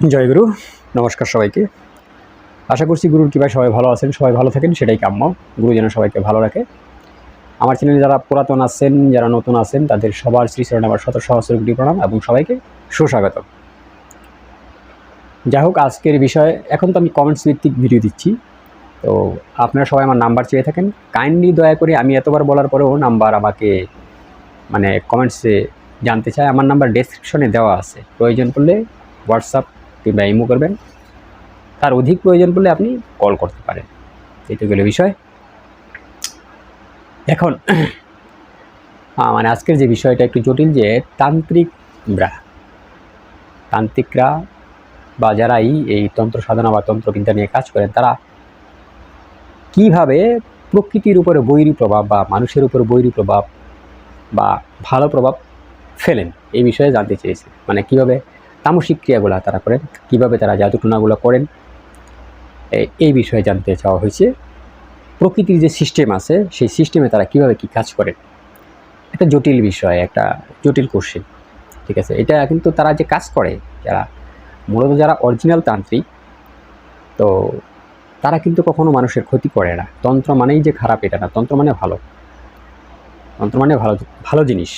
জয় গুরু, নমস্কার সবাইকে। আশা করছি গুরুর কৃপায় সবাই ভালো আছেন, সবাই ভালো থাকেন, সেটাই কাম্য। গুরু যেন সবাইকে ভালো রাখে। আমার চ্যানেলে যারা পুরাতন আছেন, যারা নতুন আছেন, তাদের সবার শ্রী শ্রীচরণ আমার শত সহস্র কোটি প্রণাম এবং সবাইকে সুস্বাগত যাই হোক, আজকের বিষয়ে এখন তো আমি কমেন্টস ভিত্তিক ভিডিও দিচ্ছি। তো আপনারা সবাই আমার নাম্বার চেয়ে থাকেন। কাইন্ডলি দয়া করে আমি এতবার বলার পরেও নাম্বার আমাকে মানে কমেন্টসে জানতে চায়। আমার নাম্বার ডেসক্রিপশনে দেওয়া আছে। প্রয়োজন পড়লে হোয়াটসঅ্যাপ কিংবা ইমো করবেন। তার অধিক প্রয়োজন পড়লে আপনি কল করতে পারেন। এই তো গেলে বিষয়। এখন মানে আজকের যে বিষয়টা একটু জটিল যে তান্ত্রিকরা তান্ত্রিকরা বা যারাই এই তন্ত্র সাধনা বা তন্ত্রবিদ্যা নিয়ে কাজ করেন, তারা কীভাবে প্রকৃতির উপরে বৈরী প্রভাব বা মানুষের উপর বৈরী প্রভাব বা ভালো প্রভাব ফেলেন? এই বিষয়ে জানতে চেয়েছে। মানে কীভাবে তামসিক ক্রিয়াগুলো তারা করেন, কীভাবে তারা জাদুটুনাগুলো করেন এই বিষয়ে জানতে চাওয়া হয়েছে। প্রকৃতির যে সিস্টেম আছে, সেই সিস্টেমে তারা কীভাবে কি কাজ করেন? একটা জটিল বিষয়, একটা জটিল কোশ্চেন ঠিক আছে? এটা কিন্তু তারা যে কাজ করে, যারা মূলত যারা অরিজিনাল তান্ত্রিক, তো তারা কিন্তু কখনো মানুষের ক্ষতি করে না। তন্ত্র মানেই যে খারাপ, এটা না। তন্ত্র মানে ভালো। তন্ত্র মানে ভালো ভালো জিনিস।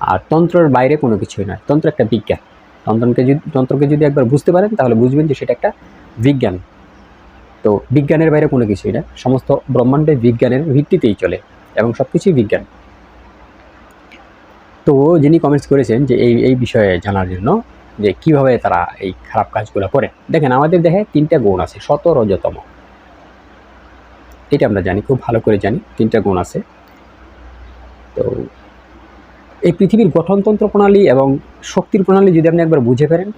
আর তন্ত্রের বাইরে কোনো কিছুই নয়। তন্ত্র একটা বিজ্ঞান। তন্ত্রকে যদি তন্ত্রকে যদি একবার বুঝতে পারেন, তাহলে বুঝবেন যে সেটা একটা বিজ্ঞান। তো বিজ্ঞানের বাইরে কোনো কিছুই না সমস্ত ব্রহ্মাণ্ডে বিজ্ঞানের ভিত্তিতেই চলে এবং সব কিছুই বিজ্ঞান। তো যিনি কমেন্টস করেছেন যে এই এই বিষয়ে জানার জন্য যে কীভাবে তারা এই খারাপ কাজগুলো করে। দেখেন, আমাদের দেহে তিনটা গুণ আছে শত রজতম এটা আমরা জানি, খুব ভালো করে জানি, তিনটা গুণ আছে। তো এই পৃথিবীর গঠনতন্ত্র প্রণালী এবং শক্তির প্রণালী যদি আপনি একবার বুঝে ফেলেন,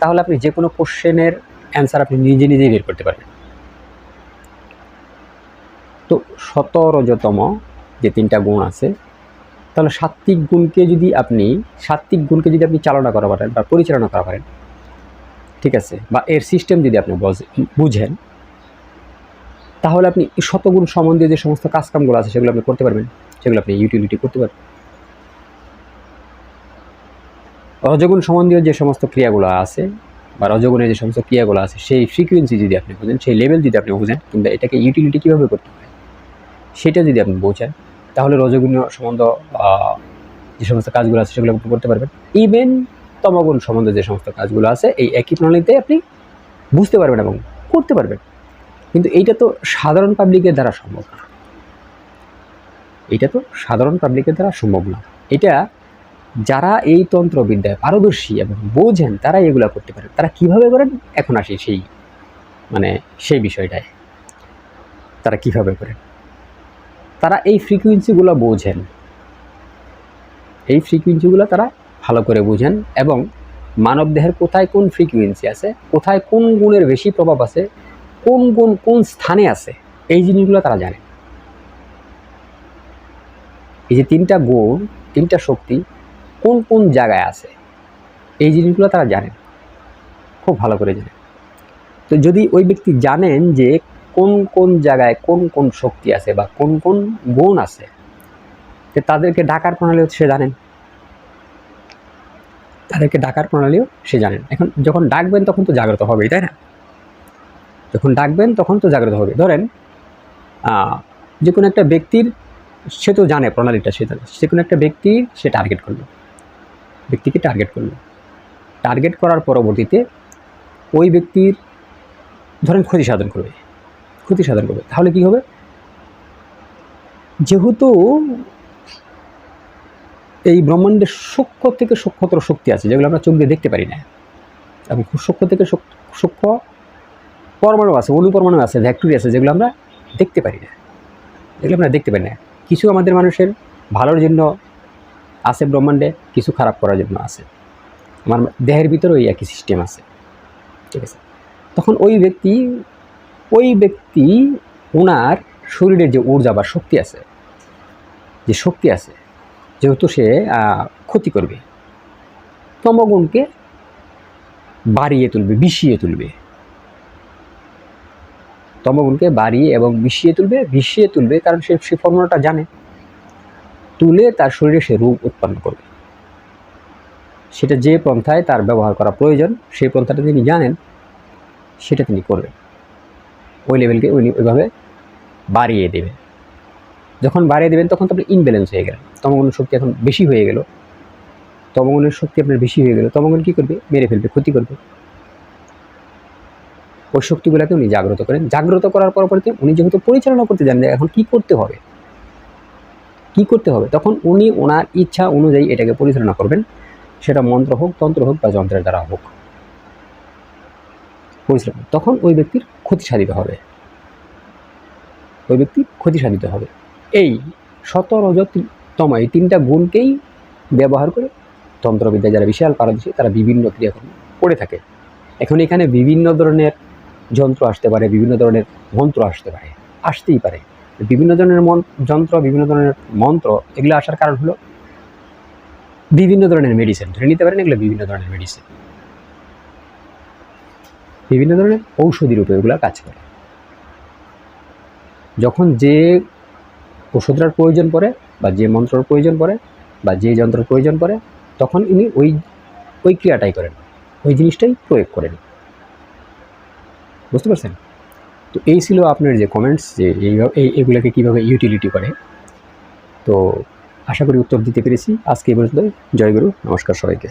তাহলে আপনি যে কোনো কোশ্চেনের অ্যান্সার আপনি নিজে নিজেই বের করতে পারবেন। তো শতরজতম যে তিনটা গুণ আছে, তাহলে সাত্বিক গুণকে যদি আপনি সাত্বিক গুণকে যদি আপনি চালনা করা পারেন বা পরিচালনা করা পারেন, ঠিক আছে, বা এর সিস্টেম যদি আপনি বুঝেন, তাহলে আপনি শতগুণ সম্বন্ধে যে সমস্ত কাজকামগুলো আছে সেগুলো আপনি করতে পারবেন, সেগুলো আপনি ইউটিলিটি করতে পারবেন। রজগুণ সম্বন্ধীয় যে সমস্ত ক্রিয়াগুলো আছে, বা রজগুণের যে সমস্ত ক্রিয়াগুলো আছে, সেই ফ্রিকুয়েন্সি যদি আপনি বুঝেন, সেই লেভেল যদি আপনি বুঝেন, কিংবা এটাকে ইউটিলিটি কীভাবে করতে হয়, সেটা যদি আপনি বোঝেন, তাহলে রজগুণীয় সম্বন্ধ যে সমস্ত কাজগুলো আছে, সেগুলো আপনি করতে পারবেন। ইভেন তমগুণ সম্বন্ধে যে সমস্ত কাজগুলো আছে, এই একই প্রণালীতে আপনি বুঝতে পারবেন এবং করতে পারবেন। কিন্তু এইটা তো সাধারণ পাবলিকের দ্বারা সম্ভব না। এটা তো সাধারণ পাবলিকের দ্বারা সম্ভব না। এটা যারা এই তন্ত্রবিদ্যায় পারদর্শী এবং বোঝেন তারা এগুলো করতে পারেন তারা কীভাবে করেন? এখন আসি সেই মানে সেই বিষয়টায়। তারা কীভাবে করেন? তারা এই ফ্রিকুয়েন্সিগুলো বোঝেন। এই ফ্রিকুয়েন্সিগুলো তারা ভালো করে বোঝেন এবং মানব দেহের কোথায় কোন ফ্রিকুয়েন্সি আছে, কোথায় কোন গুণের বেশি প্রভাব আছে, কোন গুণ কোন স্থানে আছে, এই জিনিসগুলো তারা জানে এই যে তিনটা গুণ, তিনটা শক্তি কোন কোন জায়গায় আছে? এই জিনিসগুলো তারা জানেন খুব ভালো করে জানেন তো যদি ওই ব্যক্তি জানেন যে কোন কোন জায়গায় কোন কোন শক্তি আছে বা কোন কোন গুণ আছে, তো তাদেরকে ডাকার প্রণালীও সে জানেন। তাদেরকে ডাকার প্রণালীও সে জানেন। এখন যখন ডাকবেন তখন তো জাগ্রত হবেই, তাই না? যখন ডাকবেন তখন তো জাগ্রত হবে। ধরেন যে কোনো একটা ব্যক্তির, সে তো জানে প্রণালীটা, সে জানে। সে কোনো একটা ব্যক্তি সে টার্গেট করল। ব্যক্তিকে টার্গেট করল। টার্গেট করার পরবর্তীতে ওই ব্যক্তির ধরেন ক্ষতি সাধন করবে। ক্ষতি সাধন করবে। তাহলে কি হবে? যেহেতু এই ব্রহ্মাণ্ডের সূক্ষ্ম থেকে সূক্ষ্মতর শক্তি আছে, যেগুলো আমরা চোখ দিয়ে দেখতে পারি না। এবং সূক্ষ্ম থেকে সূক্ষ্ম- পরমাণু আছে অনুপরমাণু আছে ভ্যাক্টরি আছে, যেগুলো আমরা দেখতে পারি না। এগুলো আমরা দেখতে পারি না। কিছু আমাদের মানুষের ভালোর জন্য আছে ব্রহ্মাণ্ডে, কিছু খারাপ করার জন্য আছে। আমার দেহের ভিতরে ওই একই সিস্টেম আছে। ঠিক আছে? তখন ওই ব্যক্তি ওই ব্যক্তি ওনার শরীরের যে ঊর্জা বা শক্তি আছে, যে শক্তি আছে, যেহেতু সে ক্ষতি করবে, তমগুণকে বাড়িয়ে তুলবে, বিষিয়ে তুলবে। তমগুণকে বাড়িয়ে এবং বিষিয়ে তুলবে বিষিয়ে তুলবে, কারণ সে সে ফর্মুলাটা জানে। তুলে তার শরীরে সে রূপ উৎপন্ন করবে। সেটা যে পন্থায় তার ব্যবহার করা প্রয়োজন, সেই পন্থাটা তিনি জানেন, সেটা তিনি করবেন। ওই লেভেলকে উনি ওইভাবে বাড়িয়ে দেবে যখন বাড়িয়ে দেবেন, তখন তো আপনি ইনব্যালেন্স হয়ে গেলেন তমগুণের শক্তি এখন বেশি হয়ে গেল। তমগুণের শক্তি আপনার বেশি হয়ে গেল। তমগুণ কী করবে? মেরে ফেলবে, ক্ষতি করবে। ওই শক্তিগুলোকে উনি জাগ্রত করেন। জাগ্রত করার পরবর্তীতে উনি যেহেতু পরিচালনা করতে জানেন, এখন কী করতে হবে? কী করতে হবে? তখন উনি ওনার ইচ্ছা অনুযায়ী এটাকে পরিচালনা করবেন। সেটা মন্ত্র হোক, তন্ত্র হোক বা যন্ত্রের দ্বারা হোক। পরিচালনা। তখন ওই ব্যক্তির ক্ষতি সাধিত হবে। ওই ব্যক্তির ক্ষতি সাধিত হবে। এই শত রজত এই তিনটা গুণকেই ব্যবহার করে তন্ত্রবিদ্যা যারা বিশাল পারদর্শী, তারা বিভিন্ন ক্রিয়াকর্ম করে থাকে। এখন এখানে বিভিন্ন ধরনের যন্ত্র আসতে পারে, বিভিন্ন ধরনের মন্ত্র আসতে পারে, আসতেই পারে। বিভিন্ন ধরনের যন্ত্র, বিভিন্ন ধরনের মন্ত্র, এগুলো আসার কারণ হলো বিভিন্ন ধরনের মেডিসিন ধরে নিতে পারেন এগুলো বিভিন্ন ধরনের মেডিসিন বিভিন্ন ধরনের ঔষধি রূপে এগুলো কাজ করে। যখন যে ওষুধটার প্রয়োজন পড়ে বা যে মন্ত্রর প্রয়োজন পড়ে বা যে যন্ত্রের প্রয়োজন পড়ে, তখন ইনি ওই ওই ক্রিয়াটাই করেন। ওই জিনিসটাই প্রয়োগ করেন। বুঝতে পারছেন? তো এই ছিল আপনার যে কমেন্টস যে এই এগুলোকে কীভাবে ইউটিলিটি করে। তো আশা করি উত্তর দিতে পেরেছি। আজকে এই পর্যন্ত জয়গুরু নমস্কার সবাইকে।